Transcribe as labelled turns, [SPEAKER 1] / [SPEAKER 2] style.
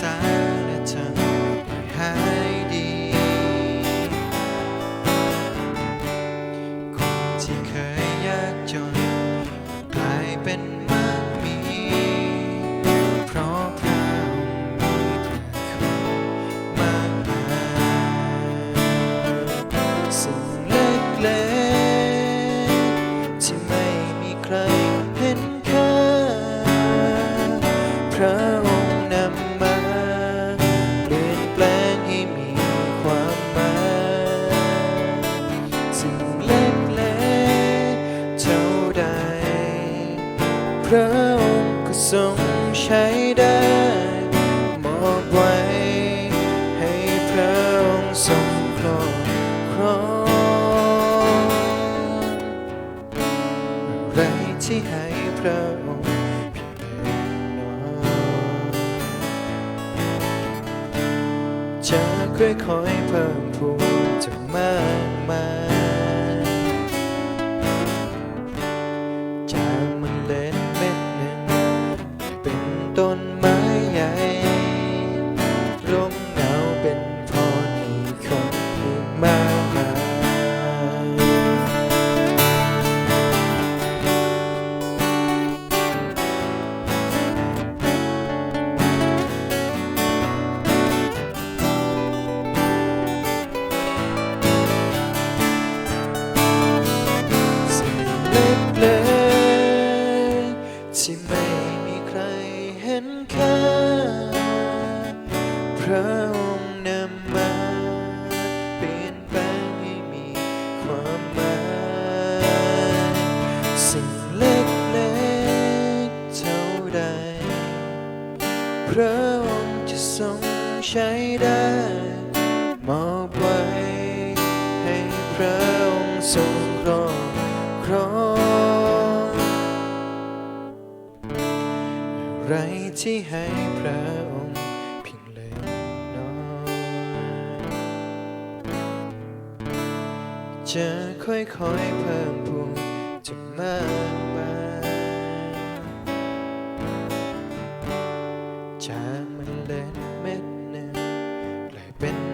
[SPEAKER 1] ษาและทำให้หายดี คนที่เคยยากจนกลายเป็นมากมี เพราะพระงมีพระคุณมากมายสิ่งเล็กเล็กที่ไม่มีใครเห็นค่าพระองค์ ระก็ทรงใช้ได้มอบไว้ให้พระองค์ทรงครองครองอะไรที่ให้พระองค์เพียงน้อยจะค่อยๆเพิ่มพูนจะมากมาย พระองค์นำมาเปลี่ยนแปลงให้มีความหมายสิ่งเล็กๆเท่าใด พระองค์จะทรงใช้ได้มอบไว้ให้พระองค์ทรงครองครองอะไรที่ให้พระองค์ จะค่อยค่อยเพิ่มพูนจะมากมายจากมันเล็ดเม็ดหนึ่งกลายเป็น